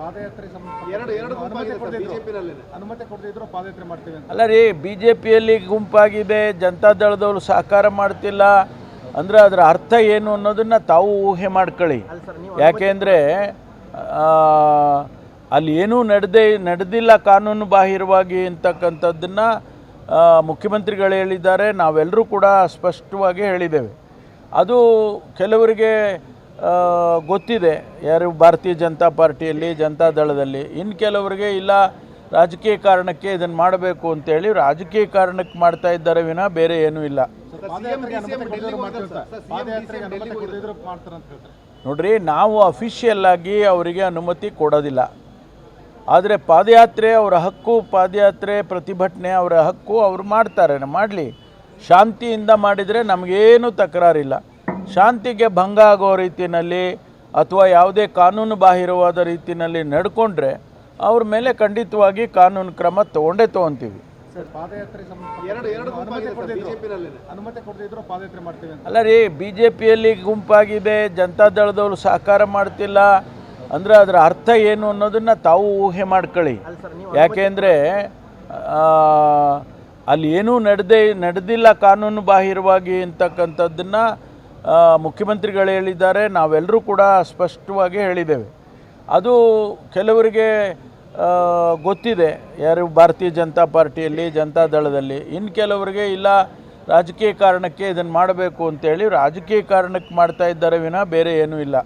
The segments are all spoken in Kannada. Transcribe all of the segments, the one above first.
ಪಾದಯಾತ್ರೆ ಎರಡು ಎರಡು ಅನುಮತಿ ಕೊಡ್ದಿದ್ರು. ಪಾದಯಾತ್ರೆ ಮಾಡ್ತೀವಿ ಅಲ್ಲ ರೀ ಬಿ ಜೆ ಪಿಯಲ್ಲಿ ಗುಂಪಾಗಿದೆ ಜನತಾದಳದವರು ಸಹಕಾರ ಮಾಡ್ತಿಲ್ಲ. ಅಂದರೆ ಅದರ ಅರ್ಥ ಏನು ಅನ್ನೋದನ್ನು ತಾವು ಊಹೆ ಮಾಡ್ಕೊಳ್ಳಿ. ಯಾಕೆಂದರೆ ಅಲ್ಲಿ ಏನೂ ನಡೆದೇ ನಡೆದಿಲ್ಲ ಕಾನೂನು ಬಾಹಿರವಾಗಿ ಅಂತಕ್ಕಂಥದ್ದನ್ನು ಮುಖ್ಯಮಂತ್ರಿಗಳು ಹೇಳಿದ್ದಾರೆ. ನಾವೆಲ್ಲರೂ ಕೂಡ ಸ್ಪಷ್ಟವಾಗಿ ಹೇಳಿದ್ದೇವೆ. ಅದು ಕೆಲವರಿಗೆ ಗೊತ್ತಿದೆ. ಯಾರು ಭಾರತೀಯ ಜನತಾ ಪಾರ್ಟಿಯಲ್ಲಿ, ಜನತಾ ದಳದಲ್ಲಿ. ಇನ್ನು ಕೆಲವರಿಗೆ ಇಲ್ಲ, ರಾಜಕೀಯ ಕಾರಣಕ್ಕೆ ಇದನ್ನು ಮಾಡಬೇಕು ಅಂತೇಳಿ ರಾಜಕೀಯ ಕಾರಣಕ್ಕೆ ಮಾಡ್ತಾ ಇದ್ದಾರೆ ವಿನ ಬೇರೆ ಏನೂ ಇಲ್ಲ. ನೋಡ್ರಿ, ನಾವು ಅಫಿಷಿಯಲ್ ಆಗಿ ಅವರಿಗೆ ಅನುಮತಿ ಕೊಡೋದಿಲ್ಲ. ಆದರೆ ಪಾದಯಾತ್ರೆ ಅವರ ಹಕ್ಕು, ಪಾದಯಾತ್ರೆ ಪ್ರತಿಭಟನೆ ಅವರ ಹಕ್ಕು, ಅವರು ಮಾಡ್ತಾರೆ. ಮಾಡಲಿ. ಶಾಂತಿಯಿಂದ ಮಾಡಿದರೆ ನಮಗೇನು ತಕರಾರಿಲ್ಲ. ಶಾಂತಿಗೆ ಭಂಗ ಆಗೋ ರೀತಿಯಲ್ಲಿ ಅಥವಾ ಯಾವುದೇ ಕಾನೂನು ಬಾಹಿರವಾದ ರೀತಿಯಲ್ಲಿ ನಡ್ಕೊಂಡ್ರೆ ಅವ್ರ ಮೇಲೆ ಖಂಡಿತವಾಗಿ ಕಾನೂನು ಕ್ರಮ ತಗೊಂಡೇ ತೊಗೊತೀವಿ. ಸರ್ ಪಾದಯಾತ್ರೆ ಸಂಬಂಧ- ಎರಡು ಎರಡು ಅನುಮತಿ ಗುಂಪಾಗಿದೆ ಸರ್ ಕೊಡ್ದಿದ್ರು. ಬಿಜೆಪಿನಲ್ಲೇನೆ ಪಾದಯಾತ್ರೆ ಮಾಡ್ತೀವಿ ಅಂತ. ಅಲ್ಲ ರೀ ಬಿ ಜೆ ಪಿಯಲ್ಲಿ ಗುಂಪಾಗಿದೆ ಜನತಾದಳದವರು ಸಹಕಾರ ಮಾಡ್ತಿಲ್ಲ. ಅಂದರೆ ಅದರ ಅರ್ಥ ಏನು ಅನ್ನೋದನ್ನು ತಾವು ಊಹೆ ಮಾಡ್ಕೊಳ್ಳಿ. ಯಾಕೆಂದರೆ ಅಲ್ಲಿ ಏನೂ ನಡೆದೇ ನಡೆದಿಲ್ಲ ಕಾನೂನು ಬಾಹಿರವಾಗಿ ಅಂತಕ್ಕಂಥದ್ದನ್ನು ಮುಖ್ಯಮಂತ್ರಿಗಳು ಹೇಳಿದ್ದಾರೆ ನಾವೆಲ್ಲರೂ ಕೂಡ ಸ್ಪಷ್ಟವಾಗಿ ಹೇಳಿದ್ದೇವೆ ಅದು ಕೆಲವರಿಗೆ ಗೊತ್ತಿದೆ ಯಾರು ಭಾರತೀಯ ಜನತಾ ಪಾರ್ಟಿಯಲ್ಲಿ ಜನತಾ ದಳದಲ್ಲಿ ಇನ್ನು ಕೆಲವರಿಗೆ ಇಲ್ಲ ರಾಜಕೀಯ ಕಾರಣಕ್ಕೆ ಇದನ್ನು ಮಾಡಬೇಕು ಅಂತೇಳಿ ರಾಜಕೀಯ ಕಾರಣಕ್ಕೆ ಮಾಡ್ತಾ ಇದ್ದಾರೆ ವಿನ ಬೇರೆ ಏನೂ ಇಲ್ಲ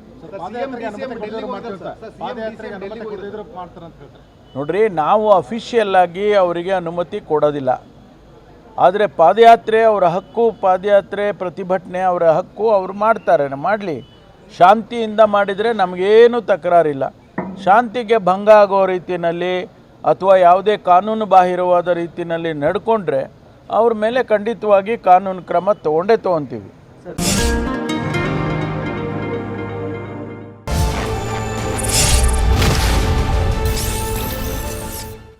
ನೋಡ್ರಿ ನಾವು ಅಫಿಷಿಯಲ್ ಆಗಿ ಅವರಿಗೆ ಅನುಮತಿ ಕೊಡೋದಿಲ್ಲ ಆದರೆ ಪಾದಯಾತ್ರೆ ಅವರ ಹಕ್ಕು, ಪಾದಯಾತ್ರೆ ಪ್ರತಿಭಟನೆ ಅವರ ಹಕ್ಕು ಅವರು ಮಾಡ್ತಾರೆ, ಮಾಡಲಿ. ಶಾಂತಿಯಿಂದ ಮಾಡಿದರೆ ನಮಗೇನು ತಕರಾರಿಲ್ಲ. ಶಾಂತಿಗೆ ಭಂಗ ಆಗೋ ರೀತಿಯಲ್ಲಿ ಅಥವಾ ಯಾವುದೇ ಕಾನೂನು ಬಾಹಿರವಾದ ರೀತಿಯಲ್ಲಿ ನಡ್ಕೊಂಡ್ರೆ ಅವ್ರ ಮೇಲೆ ಖಂಡಿತವಾಗಿ ಕಾನೂನು ಕ್ರಮ ತೊಗೊಂಡೇ ತೊಗೊತೀವಿ.